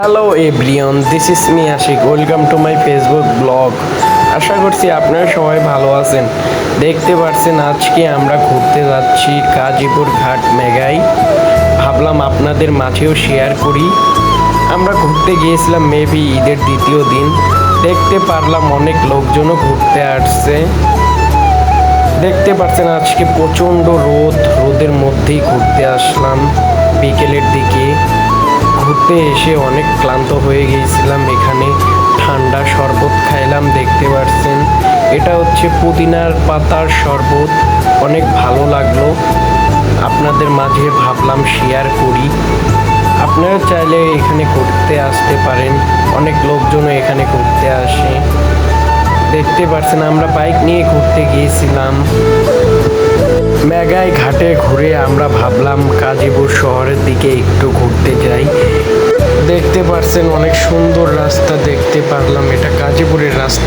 Hello everyone this is me Ashiq welcome to my Facebook blog আশা করছি আপনারা সবাই ভালো আছেন। দেখতে পাচ্ছেন আজকে আমরা ঘুরতে যাচ্ছি গাজীপুর ঘাট মেঘাই। ভাবলাম আপনাদের মাঝেও শেয়ার করি। আমরা ঘুরতে গিয়েছিলাম মেবি ঈদের দ্বিতীয় দিন। দেখতে পারলাম অনেক লোকজনও ঘুরতে আসছে। দেখতে পাচ্ছেন আজকে প্রচণ্ড রোদ। রোদের মধ্যেই ঘুরতে আসলাম বিকেলের দিকে। ঘুরতে এসে অনেক ক্লান্ত হয়ে গিয়েছিলাম। এখানে ঠান্ডা শরবত খাইলাম, দেখতে পাচ্ছেন এটা হচ্ছে পুদিনার পাতার শরবত। অনেক ভালো লাগল। আপনাদের মাঝে ভাবলাম শেয়ার করি। আপনারা চাইলে এখানে ঘুরতে আসতে পারেন। অনেক লোকজনও এখানে ঘুরতে আসে। দেখতে পাচ্ছেন আমরা বাইক নিয়ে ঘুরতে গিয়েছিলাম। মেঘাই ঘাটে ঘুরে আমরা ভাবলাম গাজীপুর শহরের দিকে একটু ঘুরতে যাই। দেখতে অনেক সুন্দর রাস্তা দেখতে পারলাম। এটা গাজীপুরের রাস্তা।